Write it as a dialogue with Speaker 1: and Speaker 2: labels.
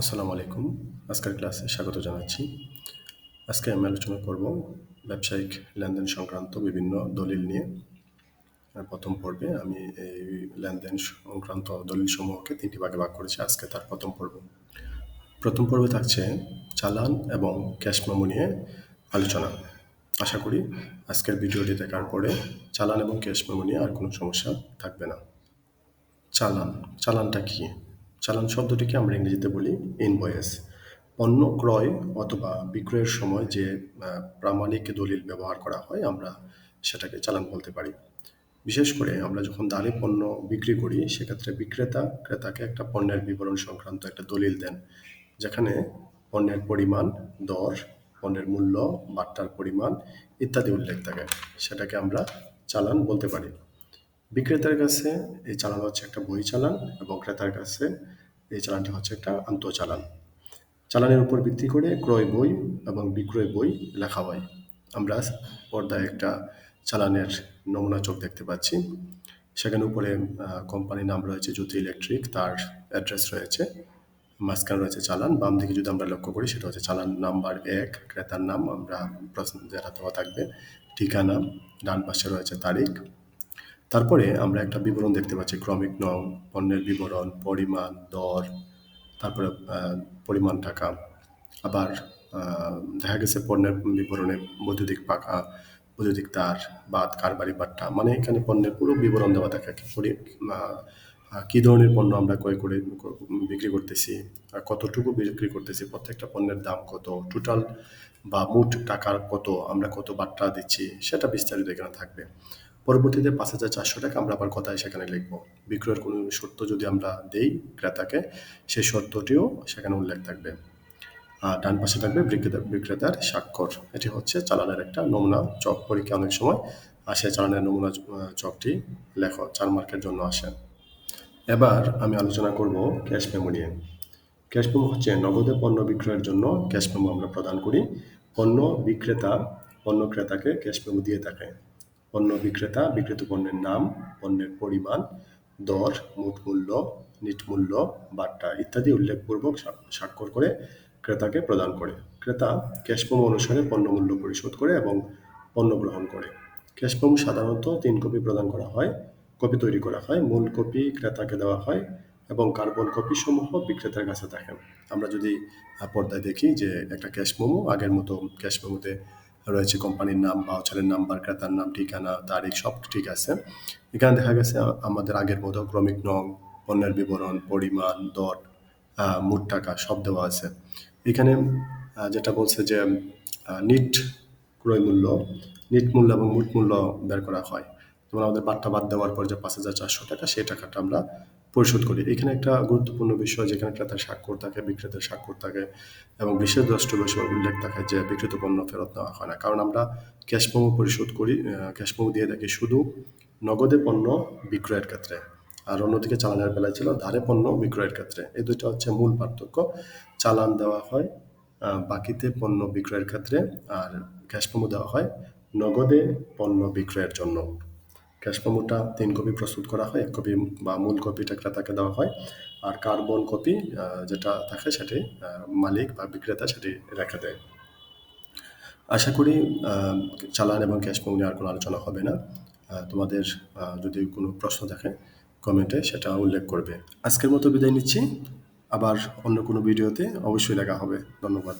Speaker 1: আসসালামু আলাইকুম। আজকের ক্লাসে স্বাগত জানাচ্ছি। আজকে আমি আলোচনা করব ব্যবসায়িক লেনদেন সংক্রান্ত বিভিন্ন দলিল নিয়ে। প্রথম পর্বে আমি এই লেনদেন সংক্রান্ত দলিল সমূহকে তিনটি ভাগে ভাগ করেছি, আজকে তার প্রথম পর্ব। প্রথম পর্বে থাকছে চালান এবং ক্যাশ মেমো নিয়ে আলোচনা। আশা করি আজকের ভিডিওটি দেখার পরে চালান এবং ক্যাশ মেমো নিয়ে আর কোনো সমস্যা থাকবে না। চালান, চালানটা কি? চালান শব্দটিকে আমরা ইংরেজিতে বলি ইনভয়েস পণ্য ক্রয় অথবা বিক্রয়ের সময় যে প্রামাণিক দলিল ব্যবহার করা হয়, আমরা সেটাকে চালান বলতে পারি। বিশেষ করে আমরা যখন দাঁড়ে পণ্য বিক্রি করি, সেক্ষেত্রে বিক্রেতা, ক্রেতাকে একটা পণ্যের বিবরণ সংক্রান্ত একটা দলিল দেন, যেখানে পণ্যের পরিমাণ, দর, পণ্যের মূল্য, বাট্টার পরিমাণ ইত্যাদি উল্লেখ থাকে। সেটাকে আমরা চালান বলতে পারি। বিক্রেতার কাছে এই চালান হচ্ছে একটা বই চালান এবং ক্রেতার কাছে এই চালানটি হচ্ছে একটা আন্তঃচালান। চালানের উপর ভিত্তি করে ক্রয় বই এবং বিক্রয় বই লেখা হয়। আমরা পর্দায় একটা চালানের নমুনা চোখ দেখতে পাচ্ছি। সেখানে উপরে কোম্পানির নাম রয়েছে জ্যোতি ইলেকট্রিক, তার অ্যাড্রেস রয়েছে। মাঝখানে রয়েছে চালান, বাম দিকে যদি আমরা লক্ষ্য করি সেটা হচ্ছে চালান নাম্বার এক, ক্রেতার নাম, আমরা প্রশ্ন যেটা দেওয়া থাকবে। ঠিকানা, ডান পাশে রয়েছে তারিখ। তারপরে আমরা একটা বিবরণ দেখতে পাচ্ছি, ক্রমিক নং, পণ্যের বিবরণ, পরিমাণ, দর, তারপরে পরিমাণ টাকা। আবার দেখা গেছে পণ্যের বিবরণে বৈদ্যুতিক পাখা, বৈদ্যুতিক তার বাদ কারবারি, বাট্টা মানে এখানে পণ্যের পুরো বিবরণ দেওয়া থাকে। কি ধরনের পণ্য আমরা ক্রয় করে, বিক্রি করতেছি কতটুকু বিক্রি করতেছি, প্রত্যেকটা পণ্যের দাম কত টোটাল বা মোট টাকার কত, আমরা কত বাট্টা দিচ্ছি, সেটা বিস্তারিত এখানে থাকবে। পরবর্তীতে পাঁচ হাজার চারশো টাকা আমরা আবার কথায় সেখানে লিখব। বিক্রয়ের কোনো শর্ত যদি আমরা দেই ক্রেতাকে সেই শর্তটিও সেখানে উল্লেখ থাকবে। আর ডান পাশে থাকবে বিক্রেতা, বিক্রেতার স্বাক্ষর। এটি হচ্ছে চালানের একটা নমুনা চক। পরীক্ষা অনেক সময় আসে চালানের নমুনা চকটি লেখ চার মার্কের জন্য আসে। এবার আমি আলোচনা করব ক্যাশ মেমো নিয়ে। ক্যাশ মেমো হচ্ছে নগদে পণ্য বিক্রয়ের জন্য ক্যাশ মেমো আমরা প্রদান করি। পণ্য বিক্রেতা, পণ্য ক্রেতাকে ক্যাশ মেমো দিয়ে থাকে। পণ্য বিক্রেতা, বিক্রেত পণ্যের নাম, পণ্যের পরিমাণ, দর, মোট মূল্য, নিট মূল্য, বাট্টা ইত্যাদি উল্লেখপূর্বক স্বাক্ষর করে ক্রেতাকে প্রদান করে। ক্রেতা ক্যাশ মেমো অনুসারে পণ্য মূল্য পরিশোধ করে এবং পণ্য গ্রহণ করে। ক্যাশ মেমো সাধারণত তিন কপি প্রদান করা হয়, কপি তৈরি করা হয়, মূল কপি ক্রেতাকে দেওয়া হয় এবং কার্বন কপি সমূহ বিক্রেতার কাছে থাকে। আমরা যদি পর্দায় দেখি যে একটা ক্যাশ মোমো আগের মতো ক্যাশ মেমোতে রয়েছে কোম্পানির নাম ভাউচারের নাম্বার, ক্রেতার নাম, ঠিকানা, তারিখ, সব ঠিক আছে। এখানে দেখা গেছে আমাদের আগের মতো ক্রমিক নং, পণ্যের বিবরণ, পরিমাণ, দর মোট টাকা সব দেওয়া আছে। এখানে যেটা বলছে যে নিট ক্রয় মূল্য, নিট মূল্য এবং মোট মূল্য বের করা হয়। যেমন আমাদের বাট্টা বাদ দেওয়ার পর যে পাঁচ হাজার চারশো টাকা, সেই টাকাটা আমরা পরিশোধ করি। এখানে একটা গুরুত্বপূর্ণ বিষয়, যেখানে ক্রেতার স্বাক্ষর থাকে, বিক্রেতার স্বাক্ষর থাকে এবং বিশেষ দ্রষ্টব্য উল্লেখ থাকে যে বিক্রিত পণ্য ফেরত নেওয়া হয় না। কারণ আমরা ক্যাশ মেমো পরিশোধ করি ক্যাশ মেমো দিয়ে থাকি শুধু নগদে পণ্য বিক্রয়ের ক্ষেত্রে। আর অন্যদিকে চালানের বেলায় ছিল ধারে পণ্য বিক্রয়ের ক্ষেত্রে। এই দুটো হচ্ছে মূল পার্থক্য। চালান দেওয়া হয় বাকিতে পণ্য বিক্রয়ের ক্ষেত্রে আর ক্যাশ মেমো দেওয়া হয় নগদে পণ্য বিক্রয়ের জন্য। ক্যাশ মেমোটা তিন কপি প্রস্তুত করা হয়, এক কপি বা মূল কপিটা ক্রেতাকে দেওয়া হয়। আর কার্বন কপি যেটা থাকে সেটি মালিক বা বিক্রেতা সেটি রেখে দেয়। আশা করি চালান এবং ক্যাশ মেমো নিয়ে আর কোনো আলোচনা হবে না। তোমাদের যদি কোনো প্রশ্ন থাকে কমেন্টে সেটা উল্লেখ করবে। আজকের মতো বিদায় নিচ্ছি। আবার অন্য কোনো ভিডিওতে অবশ্যই দেখা হবে। ধন্যবাদ।